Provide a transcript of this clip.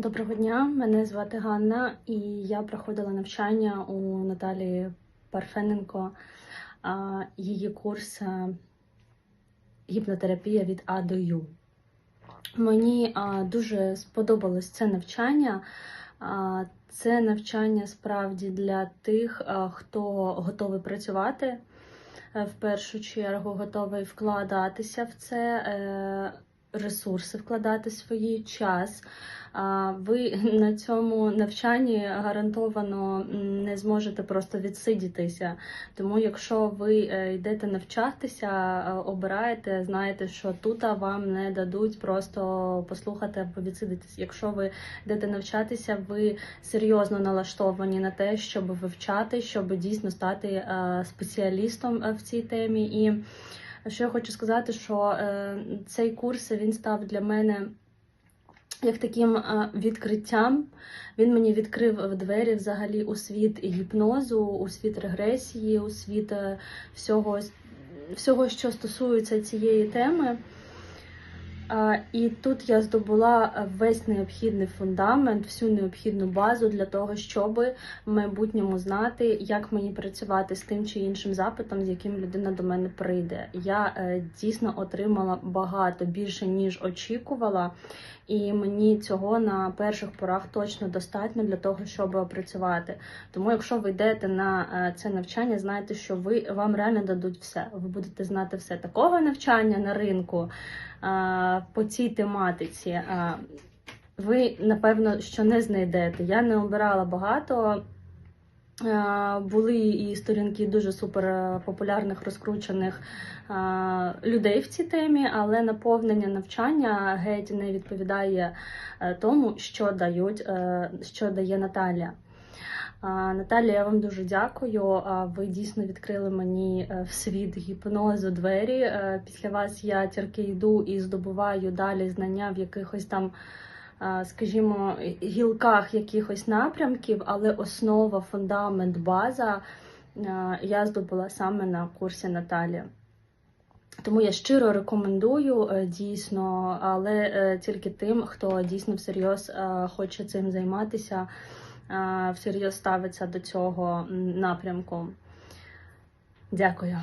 Доброго дня, мене звати Ганна, і я проходила навчання у Наталії Парфененко. Її курс гіпнотерапія від А до Ю. Мені дуже сподобалось це навчання. Це навчання справді для тих, хто готовий працювати. е, В першу чергу готовий вкладатися в це, е, ресурси, вкладати свій час. Ви на цьому навчанні гарантовано не зможете просто відсидітися. Тому, якщо ви е, йдете навчатися, е, обираєте, знаєте, що тут вам не дадуть просто послухати або відсидитись. Якщо ви йдете навчатися, ви серйозно налаштовані на те, щоб вивчати, щоб дійсно стати е, спеціалістом в цій темі. І що я хочу сказати, що е, цей курс він став для мене як таким е, відкриттям. Він мені відкрив двері взагалі у світ гіпнозу, у світ регресії, у світ е, всього, всього, що стосується цієї теми. І тут я здобула весь необхідний фундамент, всю необхідну базу для того, щоб в майбутньому знати, як мені працювати з тим чи іншим запитом, з яким людина до мене прийде. Я е, дійсно отримала багато більше ніж очікувала, і мені цього на перших порах точно достатньо для того, щоб працювати. Тому, якщо ви йдете на е, це навчання, знайте, що ви вам реально дадуть все. Ви будете знати все такого навчання на ринку по цій тематиці. Ви напевно що не знайдете. Я не обирала багато. Були і сторінки дуже супер е, популярних розкручених людей в цій темі, але наповнення навчання геть не відповідає е, тому, що дають, е, що дає Наталія. Наталія, я вам дуже дякую. Ви дійсно відкрили мені е, в світ гіпнозу двері. Е, Після вас я тільки йду і здобуваю далі знання в якихось там, скажімо, гілках якихось напрямків, але основа, фундамент, база я здобула саме на курсі Наталії. Тому я щиро рекомендую е, дійсно, але е, тільки тим, хто дійсно всерйоз е, хоче цим займатися, е, всерйоз ставиться до цього напрямку. Дякую.